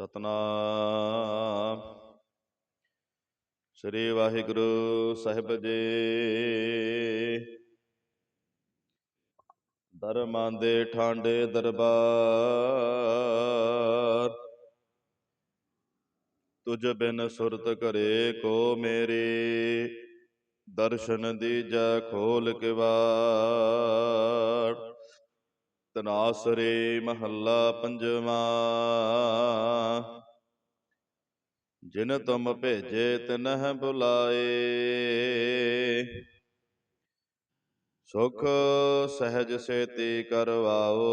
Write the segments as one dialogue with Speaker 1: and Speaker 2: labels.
Speaker 1: ਸਤਨਾਮ। ਸ੍ਰੀ ਵਾਹਿਗੁਰੂ ਸਾਹਿਬ ਜੀ। ਦਰਮਾਂ ਦੇ ਠਾਂਡੇ ਦਰਬਾਰ। ਤੁਝ ਬਿਨ ਸੁਰਤ ਘਰੇ ਕੋ ਮੇਰੇ। ਦਰਸ਼ਨ ਦੀ ਦੀਜੈ ਖੋਲ ਕੇ ਕਿਵਾੜ ਤਨਾਸਰੇ ਮਹੱਲਾ ਪੰਜਵਾ। ਜਿਨ ਤੁਮ ਭੇਜੇ ਤਿਨਹ ਬੁਲਾਏ। ਸੁਖ ਸਹਿਜ ਸੇਤੀ ਕਰਵਾਓ।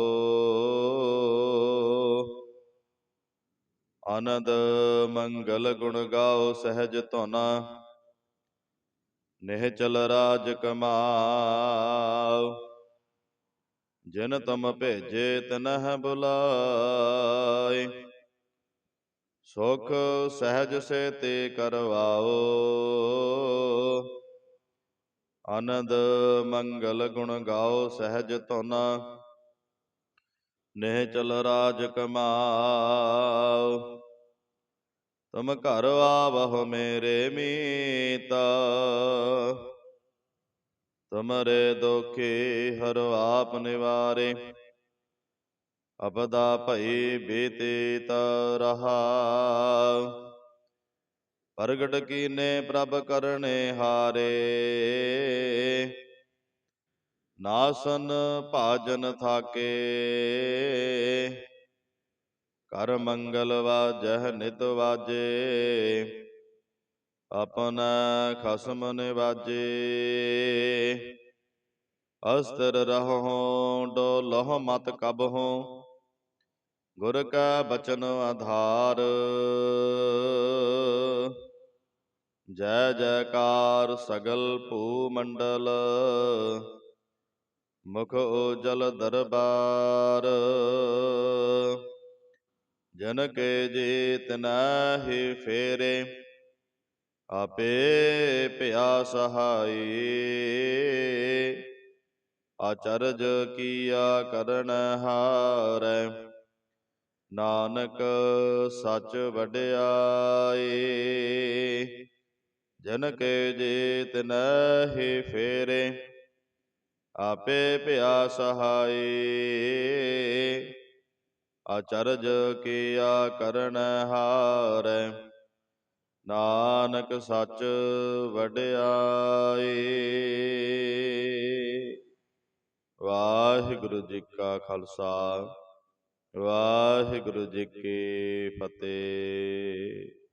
Speaker 1: ਆਨੰਦ ਮੰਗਲ ਗੁਣ ਗਾਓ ਸਹਿਜ ਧੁਨ। ਨਿਹ ਚਲ ਰਾਜ ਕਮਾਓ। ਜਿਨ ਤੁਮ ਭੇਜੇ ਤਿਨਹ ਬੁਲਾਏ। ਸੁਖ ਸਹਿਜ ਸੇਤੀ ਕਰਵਾਓ। ਆਨੰਦ ਮੰਗਲ ਗੁਣ ਗਾਓ ਸਹਿਜ ਧੁਨ। ਨਿਹ ਚਲ ਰਾਜ ਕਮਾਓ। ਤੁਮ ਘਰ ਆਵਹੁ ਮੇਰੇ ਮੀਤਾ। ਤੁਮਰੇ ਦੁਖੀ ਹਰ ਆਪ ਨਿਵਾਰੇ। ਅਬਦਾ ਭਈ ਬੀਤੀਤ ਰਹਾ। ਪ੍ਰਗਟ ਕੀਨੇ ਪ੍ਰਭ ਕਰਨੇ ਹਾਰੇ। ਨਾਸਨ ਭਾਜਨ ਥਾਕੇ। ਕਰ ਮੰਗਲ ਵਾਜਹ ਨਿਤ ਵਾਜੇ। ਆਪਨ ਖਸਮ ਨਿਵਾਜੇ। ਅਸਤਰ ਰਹੋ ਡੋਲਹੁ ਮਤ ਕਬਹੁ ਗੁਰ ਕਾ ਬਚਨ ਆਧਾਰ। ਜੈ ਜੈਕਾਰ ਸਗਲ ਭੂ ਮੰਡਲ ਮੁਖ ਉਜਲ ਦਰਬਾਰ। ਜਨ ਕੇ ਜੀਤ ਨਾਹੀ ਫੇਰੇ। ਆਪੇ ਭਿਆ ਸਹਾਈ ਆਚਰਜ ਕੀਆ ਕਰਨ ਹਾਰੈ, ਨਾਨਕ ਸੱਚ ਵਡਿਆਈ ਜਨ ਕੇ ਜੀਤ ਨਹਿ ਫੇਰੇ, ਆਪੇ ਭਿਆ ਸਹਾਈ ਆਚਰਜ ਕੀਆ ਕਰਨ ਹਾਰੈ ਨਾਨਕ ਸੱਚ ਵਡਿਆਈ ਵਾਹਿਗੁਰੂ ਜੀ ਕਾ ਖਾਲਸਾ ਵਾਹਿਗੁਰੂ ਜੀ ਕੀ ਫਤਿਹ।